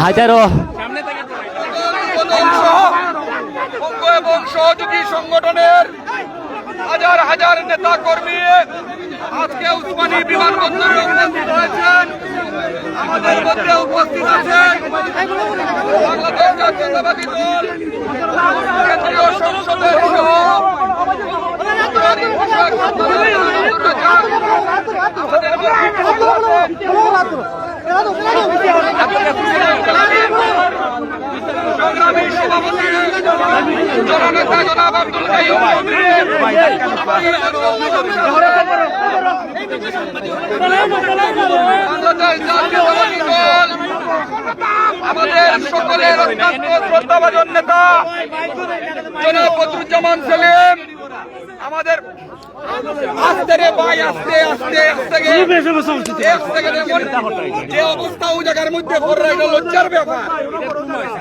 হাজারো এবং সহযোগী সংগঠনের হাজার হাজার নেতা কর্মী আজকে উসমানী বিমানবন্দরে উপস্থিত হয়েছেন আমাদের মধ্যে উপস্থিত আছেন বাংলাদেশ জাতীয়তাবাদী দল কেন্দ্রীয় সংসদের সহ আমাদের সকলের অত্যন্ত শ্রদ্ধাভাজন নেতা জনাব বদরুজ্জামান সেলিম। আমাদের আস্তে রে ভাই আস্তে আস্তে যে অবস্থা ওই জায়গার মধ্যে এটা লজ্জার ব্যাপার।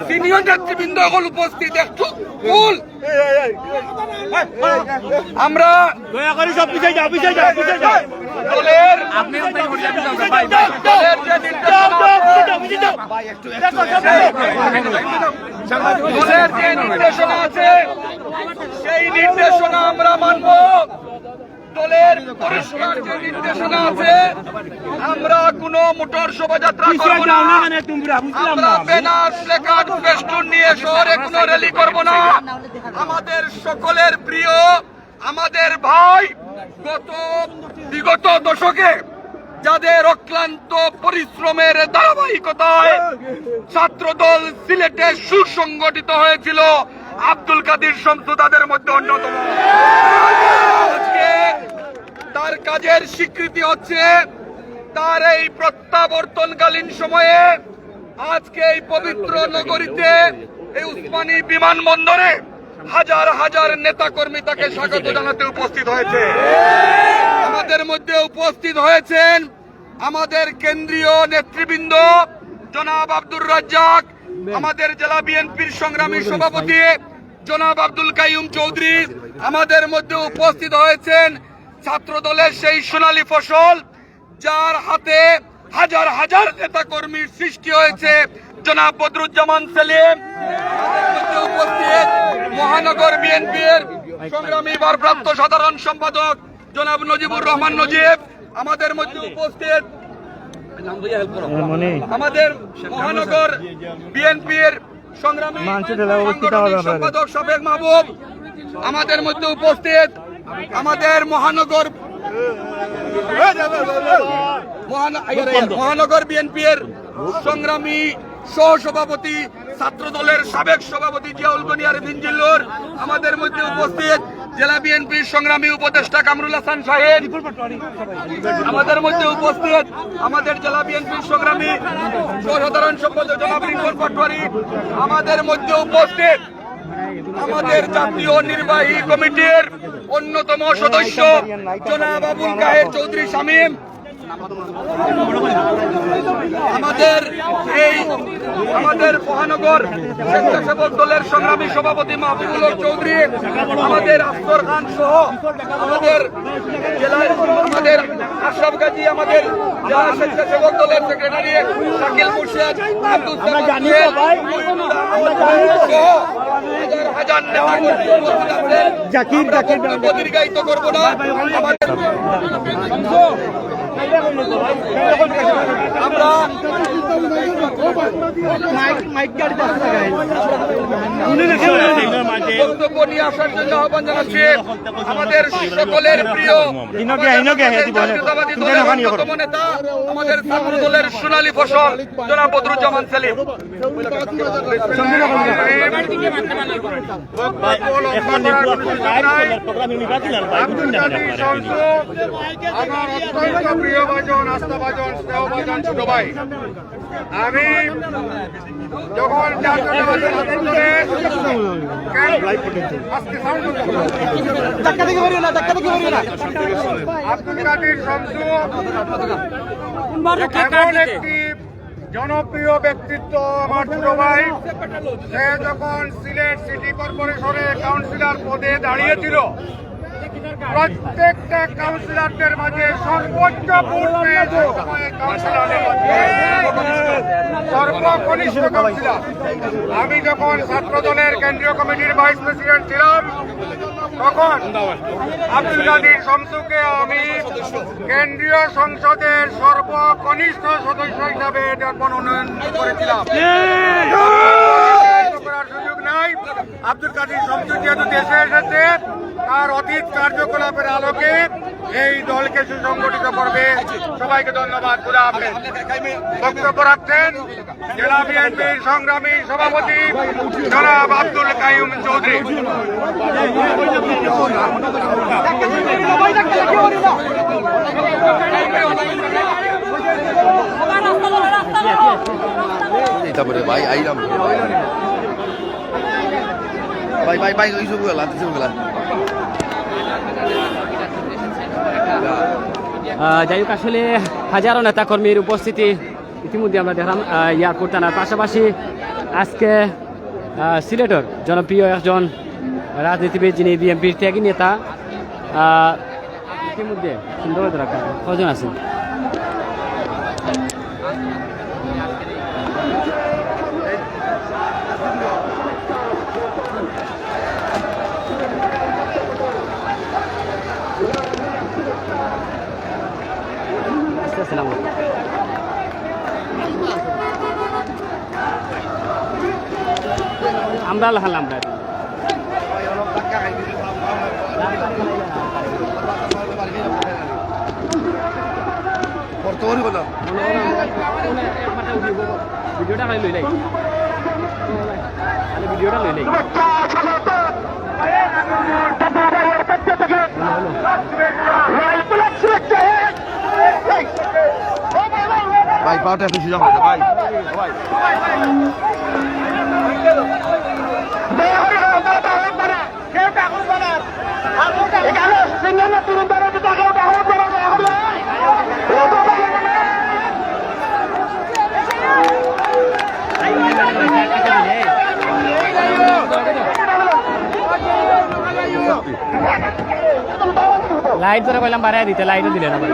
সিনিয়র নেতৃবৃন্দ এখন উপস্থিত একটু কুল আমরা দয়া করে সব পিছিয়ে যাও পিছিয়ে যে দলের যে নির্দেশনা আছে সেই নির্দেশনা আমরা মানব দলের যে নির্দেশনা আছে আমরা কোনো মোটর শোভাযাত্রা করব না আমরা ব্যানার প্লেকার্ড ফেস্টুন নিয়ে শহরে কোনো র্যালি করব না আমাদের সকলের প্রিয় আমাদের ভাই গত বিগত দশকে যাদের অক্লান্ত পরিশ্রমের ধারাবাহিকতায় ছাত্রদল সিলেটে সুসংগঠিত হয়েছিল, আব্দুল কাদির শামসু তাদের মধ্যে অন্যতম। তার কাজের স্বীকৃতি হচ্ছে, তার এই প্রত্যাবর্তনকালীন সময়ে আজকে এই পবিত্র নগরীতে এই উসমানী বিমানবন্দরে হাজার হাজার নেতা কর্মী তাকে স্বাগত জানাতে উপস্থিত হয়েছে। আমাদের মধ্যে উপস্থিত হয়েছেন আমাদের কেন্দ্রীয় নেতৃবৃন্দ, জনাব আব্দুর রাজ্জাক, আমাদের জেলা বিএনপির সংগ্রামী সভাপতি, জনাব আব্দুল কাইয়ুম চৌধুরী, আমাদের মধ্যে উপস্থিত হয়েছেন ছাত্র দলের সেই সোনালী ফসল, যার হাতে হাজার হাজার নেতা কর্মীর সৃষ্টি হয়েছে। জনাব বদরুজ্জামান সেলিম উপস্থিত মহানগর বিএনপির সংগ্রামী ভারপ্রাপ্ত সাধারণ সম্পাদক জনাব নজিবুর রহমান নজিব আমাদের মধ্যে উপস্থিত আমাদের মহানগর বিএনপির সংগ্রামী সম্পাদক সাবেক মাহবুব আমাদের মধ্যে উপস্থিত আমাদের মহানগর মহান- মহানগর এর সংগ্রামী সহসভাপতি ছাত্র দলের সাবেক সভাপতি জিয়াউল গনিয়ার ভিনজিল্লুর আমাদের মধ্যে উপস্থিত জেলা বিএনপির সংগ্রামী উপদেষ্টা কামরুল হাসান সাহেব আমাদের মধ্যে উপস্থিত আমাদের জেলা বিএনপির সংগ্রামী সাধারণ সম্পাদক জনাব রিঙ্কন পাটোয়ারি, আমাদের মধ্যে উপস্থিত আমাদের জাতীয় নির্বাহী কমিটির অন্যতম সদস্য জনাব আবুল কাহের চৌধুরী শামীম। আমাদের এই আমাদের মহানগর স্বেচ্ছাসেবক দলের সংগ্রামী সভাপতি মাহবুবুল চৌধুরী, আমাদের আফসর খান সহ আমাদের জেলায় আমাদের আশরাফ গাজী আমাদের জেলা স্বেচ্ছাসেবক দলের সেক্রেটারি শাকিল মুর্শেদ আব্দুল হাজার। জাকির, জাকির, দীর্ঘায়িত করব না। আমাদের আমরা বক্তব্য নিয়ে আসার জন্য আহ্বান জানাচ্ছি আমাদের সকলের প্রিয় নেতা আমাদের ছাত্র দলের সোনালী ফসল জনাব বদরুজ্জামান সেলিম আমার অত্যন্ত প্রিয় ভাজন আস্থাভাজন স্নেহভাজন ছোট ভাই আমি যখন। আব্দুল কাদির শামসু এমন একটি জনপ্রিয় ব্যক্তিত্ব আমার ছোট ভাই সে যখন সিলেট সিটি কর্পোরেশনের কাউন্সিলর পদে দাঁড়িয়েছিল প্রত্যেকটা কাউন্সিলরদের মাঝে সর্বোচ্চ ভোট পেয়েছে সর্বকনিষ্ঠ কাউন্সিলর। আমি যখন ছাত্র দলের কেন্দ্রীয় কমিটির ভাইস প্রেসিডেন্ট ছিলাম তখন আব্দুল কাদির শামসুকে আমি কেন্দ্রীয় সংসদের সর্বকনিষ্ঠ সদস্য হিসাবে এটার মনোনয়ন করেছিলাম করার সুযোগ নাই। আব্দুল কাদির শামসু যেহেতু দেশে এসেছে তার অতীত কার্যকলাপের আলোকে এই দলকে সুসংগঠিত করবে। সবাইকে ধন্যবাদ, খুদা হাফেজ। বক্তব্য রাখছেন জেলা বিএনপির সংগ্রামী সভাপতি জনাব আব্দুল কাইম চৌধুরী। তারপরে ভাই, আইলাম। ভাই ভাই ভাই, ওই সব গেলা সব গেলা আহ, যাই হোক, আসলে হাজারো নেতাকর্মীর উপস্থিতি ইতিমধ্যে আমরা দেখলাম এয়ারপোর্ট থানার পাশাপাশি আজকে সিলেটর জনপ্রিয় একজন রাজনীতিবিদ যিনি বিএনপির ত্যাগী নেতা ইতিমধ্যে সুন্দর কজন আছেন? আমরা লাহাল আমরা বর্তমানে বললাম ভিডিওটা খালি লাই খালি ভিডিওটা লই লাই ভাই পাওয়াটা একটু সুযোগ ভাই ভাই। লাইট ধরে কইলাম বাড়াই দিতে লাইটও দিলে না বাড়ি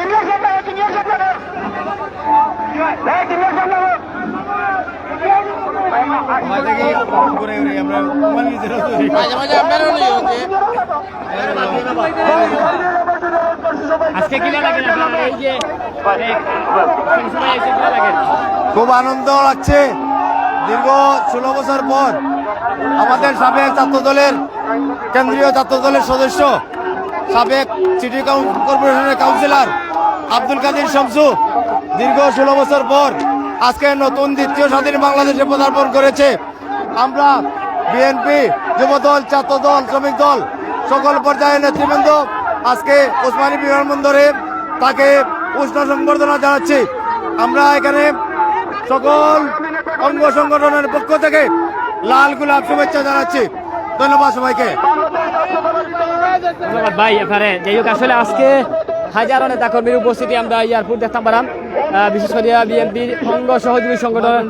লাগবে আজকে কিনা লাগে খুব আনন্দ লাগছে। দীর্ঘ ষোলো বছর পর আমাদের সাবেক ছাত্র দলের কেন্দ্রীয় ছাত্র দলের সদস্য, সাবেক সিটি কর্পোরেশনের কাউন্সিলর আব্দুল কাদির শামসু, দীর্ঘ ষোলো বছর পর আজকে নতুন দ্বিতীয় স্বাধীন বাংলাদেশে পদার্পণ করেছে। আমরা বিএনপি যুবদল ছাত্র দল শ্রমিক দল, সকল পর্যায়ের নেতৃবৃন্দ, আজকে ওসমানী বিমানবন্দরে তাকে উষ্ণ সংবর্ধনা জানাচ্ছি। আমরা এখানে সকল অঙ্গ সংগঠনের পক্ষ থেকে লাল গোলাপ শুভেচ্ছা জানাচ্ছি। ধন্যবাদ সবাইকে। ধন্যবাদ ভাই, এবারে যাই হোক, আসলে আজকে হাজারো নেতা কর্মীর উপস্থিতি আমরা এয়ারপোর্ট দেখতাম পারাম। বিশেষ করে বিএনপির অঙ্গ সহযোগী সংগঠন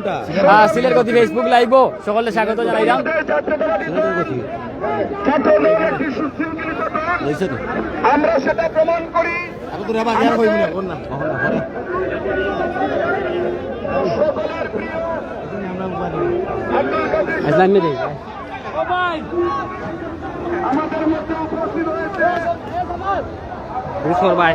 সিলেট গতি ফেসবুক লাইভ সকলে স্বাগত জানাইলাম। আমরা সেটা প্রমাণ করি। আসলাম মেরে বুঝর ভাই।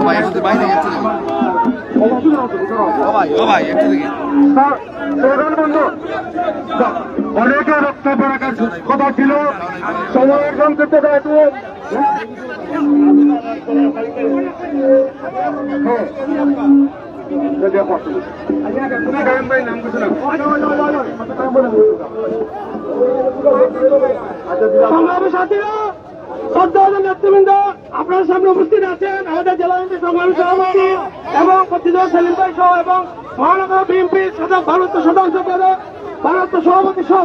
ভাই একটু বাইরে ভাই ও ভাই একটু দিকে অনেকে বক্তব্য রাখার কথা ছিল সময়ের সংক্ষিপ্ত নেতৃবৃন্দ আপনার সামনে উপস্থিত আছেন আমাদের জেলা সংগ্রামী সভাপতি এবং প্রতিদল সেলিম ভাই সহ এবং মহানগর বিএনপি ভারত সাধারণ সম্পাদক ভারত সভাপতি সহ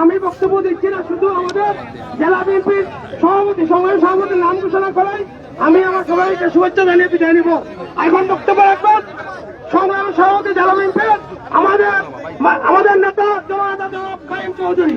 আমি বক্তব্য দিচ্ছি না, শুধু আমাদের জেলা বিএনপির সভাপতি সংগ্রামী সভাপতির নাম ঘোষণা করাই। আমি আমার সবাইকে শুভেচ্ছা জানিয়ে বিদায় নিব। এখন বক্তব্য রাখবেন সংগ্রামী সভাপতি জেলা বিএনপির আমাদের আমাদের নেতা চৌধুরী।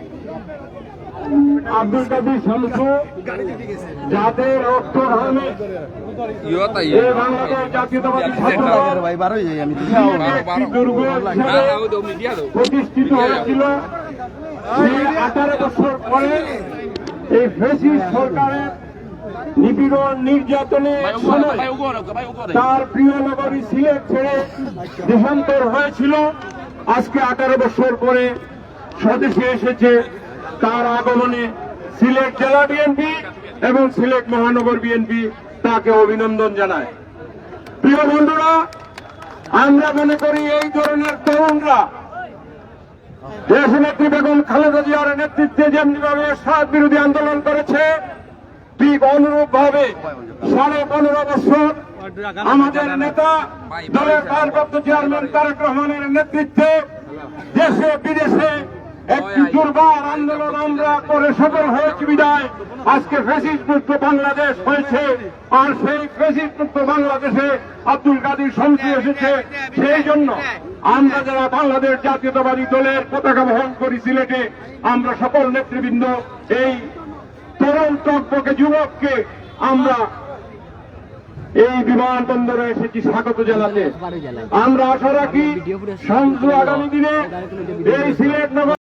আব্দুল কাদির শামসু যাদের একটি দুর্গ প্রতিষ্ঠিত হয়েছিল। আঠারো বছর পরে এই সরকারের নিপীড়ন নির্যাতনের সময় তার প্রিয় নগরী সিলেট ছেড়ে দেশান্তর হয়েছিল। আজকে আঠারো বছর পরে স্বদেশে এসেছে তার আগমনে সিলেট জেলা বিএনপি এবং সিলেট মহানগর বিএনপি তাকে অভিনন্দন জানায়। প্রিয় বন্ধুরা, আমরা মনে করি এই ধরনের তরুণরা দেশনেত্রী বেগম খালেদা জিয়ার নেতৃত্বে যেমনিভাবে সাত বিরোধী আন্দোলন করেছে, ঠিক অনুরূপ ভাবে সাড়ে পনেরো বছর আমাদের নেতা দলের ভারপ্রাপ্ত চেয়ারম্যান তারেক রহমানের নেতৃত্বে দেশে, বিদেশে একটি দুর্বার আন্দোলন আমরা করে সফল হয়েছি বিদায়। আজকে ফেসিস মুক্ত বাংলাদেশ হয়েছে। আর সেই ফেসিস মুক্ত বাংলাদেশে আব্দুল কাদির শমসু এসেছে। সেই জন্য আমরা যারা বাংলাদেশ জাতীয়তাবাদী দলের পতাকা বহন করি সিলেটে, আমরা সকল নেতৃবৃন্দ, এই তরুণ টকবকে যুবককে আমরা এই বিমানবন্দরে এসেছি স্বাগত জানাতে। আমরা আশা রাখি সংসদ আগামী দিনে এই সিলেট নগর